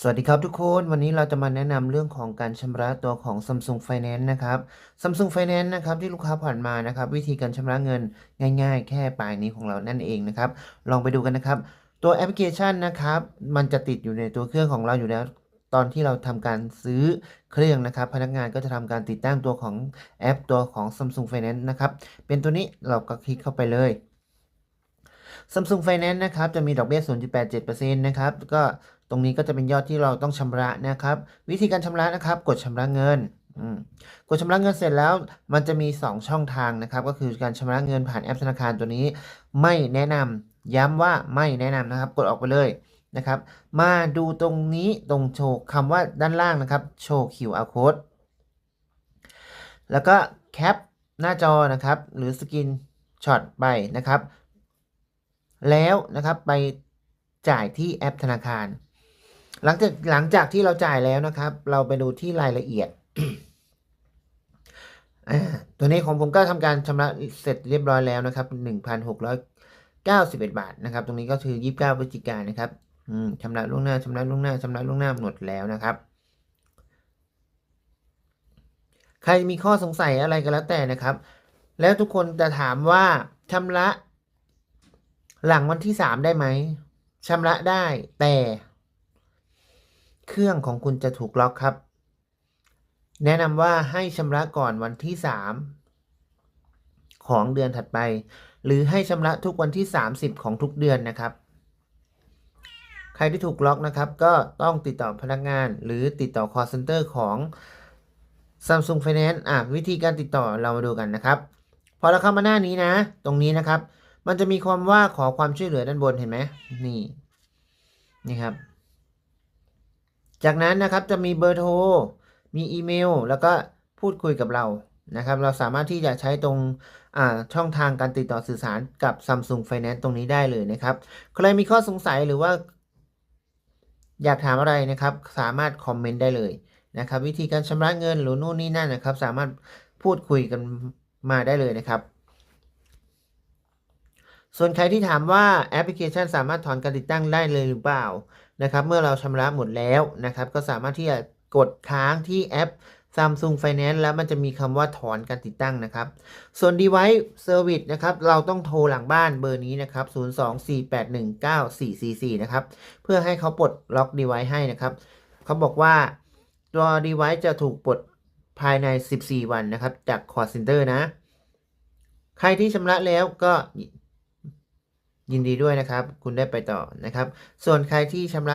สวัสดีครับทุกคนวันนี้เราจะมาแนะนำเรื่องของการชำระตัวของ Samsung Finance นะครับ Samsung Finance นะครับที่ลูกค้าผ่านมานะครับ วิธีการชำระเงินง่าย ๆ แค่ปลายนี้ของเรานั่นเองนะครับ ลองไปดูกันนะครับ ตัวแอปพลิเคชันนะครับ มันจะติดอยู่ในตัวเครื่องของเราอยู่แล้ว ตอนที่เราทำการซื้อเครื่องนะครับ พนักงานก็จะทำการติดตั้งตัวของแอปตัวของ Samsung Finance นะครับเป็นตัวนี้เราก็คลิกเข้าไปเลย Samsung Finance นะครับจะมีดอกเบี้ย 0.87%นะครับก็ตรงนี้ก็จะเป็นยอดที่เราต้องชำระนะครับ วิธีการชำระนะครับ กดชำระเงินกดชำระเงินเสร็จแล้วมันจะมี 2 ช่องทางนะครับ ก็คือการชำระเงินผ่านแอปธนาคารตัวนี้ ไม่แนะนำย้ำว่าไม่แนะนำนะครับ กดออกไปเลยนะครับ มาดูตรงนี้ตรงโชว์คำว่าด้านล่างนะครับ โชว์ QR code แล้วก็แคปหน้าจอนะครับ หรือสกินช็อตไปนะครับ แล้วนะครับไปจ่ายที่แอปธนาคาร หลังจากหลังจากที่เราจ่ายแล้วนะครับ เราไปดูที่รายละเอียดตัวนี้ของผมก็ทำการชำระเสร็จเรียบร้อยแล้วนะครับ1,691บาทนะครับ ตรงนี้ก็คือ29พฤศจิกายนนะครับอืมชำระล่วงหน้าชำระล่วงหน้าชำระล่วงหน้าหมดแล้วนะครับ ใครมีข้อสงสัยอะไรก็แล้วแต่นะครับ แล้วทุกคนจะถามว่าชำระ หลังวันที่สามได้ไหมชำระได้แต่ เครื่องของคุณจะถูกล็อกครับ แนะนำว่าให้ชำระก่อนวันที่สามของเดือนถัดไป หรือให้ชำระทุกวันที่ 30 ของทุกเดือนนะครับ ใครที่ถูกล็อกนะครับ ก็ต้องติดต่อพนักงานหรือติดต่อ call center ของ Samsung Finance อะวิธีการติดต่อเรามาดูกันนะครับ พอเราเข้ามาหน้านี้นะ ตรงนี้นะครับ มันจะมีความว่าขอความช่วยเหลือด้านบนเห็นไหมนี่นี่ครับ จากนั้นนะครับจะมีเบอร์โทร มีอีเมล แล้วก็พูดคุยกับเรานะครับ เราสามารถที่จะใช้ตรงช่องทางการติดต่อสื่อสารกับ Samsung Finance ตรงนี้ได้เลยนะครับ ใครมีข้อสงสัยหรือว่า อยากถามอะไรนะครับ สามารถคอมเมนต์ได้เลยนะครับ วิธีการชำระเงินหรือนู่นนี่นั่นนะครับ สามารถพูดคุยกันมาได้เลยนะครับ ส่วนใครที่ถามว่าแอปพลิเคชันสามารถถอนการติดตั้งได้เลยหรือเปล่านะครับเมื่อเราชำระหมดแล้วนะครับ ก็สามารถที่จะกดค้างที่แอป Samsung Finance แล้วมันจะมีคำว่าถอนการติดตั้งนะครับ ส่วน device service นะครับ เราต้องโทรหลังบ้านเบอร์นี้นะครับ 024819444 นะครับ เพื่อให้เขาปลดล็อก device ให้นะครับ เขาบอกว่าตัว device จะถูกปลดภายใน 14 วันนะครับ จาก call center นะ ใครที่ชำระแล้วก็ ยินดีด้วยนะครับ คุณได้ไปต่อนะครับ ส่วนใครที่ชำระ